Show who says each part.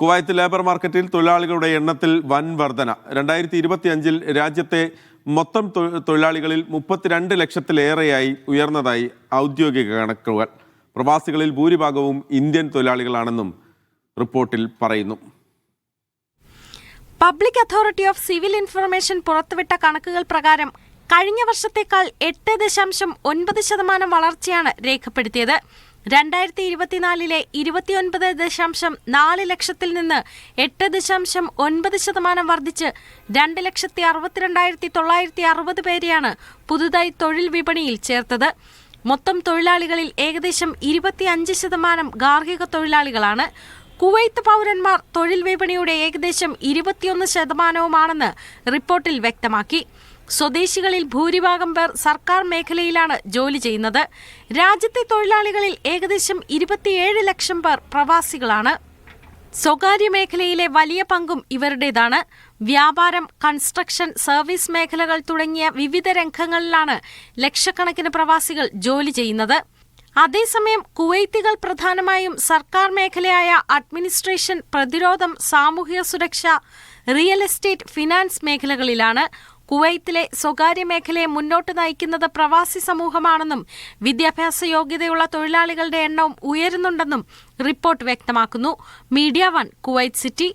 Speaker 1: Kuwait labour മാർക്കറ്റിൽ തൊഴിലാളികളുടെ എണ്ണത്തിൽ വൻ വർധന. രണ്ടായിരത്തി ഇരുപത്തി അഞ്ചിൽ രാജ്യത്തെ മൊത്തം തൊഴിലാളികളിൽ മുപ്പത്തിരണ്ട് ലക്ഷത്തിലേറെയായി ഉയർന്നതായി ഔദ്യോഗിക കണക്കുകൾ. പ്രവാസികളിൽ ഭൂരിഭാഗവും ഇന്ത്യൻ തൊഴിലാളികളാണെന്നും റിപ്പോർട്ടിൽ പറയുന്നു.
Speaker 2: Public authority of civil information പുറത്തുവിട്ട കണക്കുകൾ പ്രകാരം കഴിഞ്ഞ വർഷത്തേക്കാൾ എട്ട് ദശാംശം ഒൻപത് ശതമാനം വളർച്ചയാണ് രേഖപ്പെടുത്തിയത്. രണ്ടായിരത്തി ഇരുപത്തിനാലിലെ ഇരുപത്തിയൊൻപത് ദശാംശം നാല് ലക്ഷത്തിൽ നിന്ന് എട്ട് ദശാംശം ഒൻപത് ശതമാനം വർദ്ധിച്ച് രണ്ട് ലക്ഷത്തി അറുപത്തിരണ്ടായിരത്തി തൊള്ളായിരത്തി അറുപത് പേരെയാണ് പുതുതായി തൊഴിൽ വിപണിയിൽ ചേർത്തത്. മൊത്തം തൊഴിലാളികളിൽ ഏകദേശം ഇരുപത്തിയഞ്ച് ശതമാനം ഗാർഹിക തൊഴിലാളികളാണ്. കുവൈത്ത് പൗരന്മാർ തൊഴിൽ വിപണിയുടെ ഏകദേശം ഇരുപത്തിയൊന്ന് ശതമാനവുമാണെന്ന് റിപ്പോർട്ടിൽ വ്യക്തമാക്കി. സ്വദേശികളിൽ ഭൂരിഭാഗം പേർ സർക്കാർ മേഖലയിലാണ് ജോലി ചെയ്യുന്നത്. രാജ്യത്തെ തൊഴിലാളികളിൽ ഏകദേശം ഇരുപത്തിയേഴ് ലക്ഷം പേർ പ്രവാസികളാണ്. സ്വകാര്യ മേഖലയിലെ വലിയ പങ്കും ഇവരുടേതാണ്. വ്യാപാരം കൺസ്ട്രക്ഷൻ സർവീസ് മേഖലകൾ തുടങ്ങിയ വിവിധ രംഗങ്ങളിലാണ് ലക്ഷക്കണക്കിന് പ്രവാസികൾ ജോലി ചെയ്യുന്നത്. അതേസമയം കുവൈത്തികൾ പ്രധാനമായും സർക്കാർ മേഖലയായ അഡ്മിനിസ്ട്രേഷൻ പ്രതിരോധം സാമൂഹിക സുരക്ഷ റിയൽ എസ്റ്റേറ്റ് ഫിനാൻസ് മേഖലകളിലാണ്. കുവൈത്തിലെ സ്വകാര്യ മേഖലയെ മുന്നോട്ട് നയിക്കുന്നത് പ്രവാസി സമൂഹമാണെന്നും വിദ്യാഭ്യാസ യോഗ്യതയുള്ള തൊഴിലാളികളുടെ എണ്ണവും ഉയരുന്നുണ്ടെന്നും റിപ്പോർട്ട് വ്യക്തമാക്കുന്നു. Media one Kuwait city.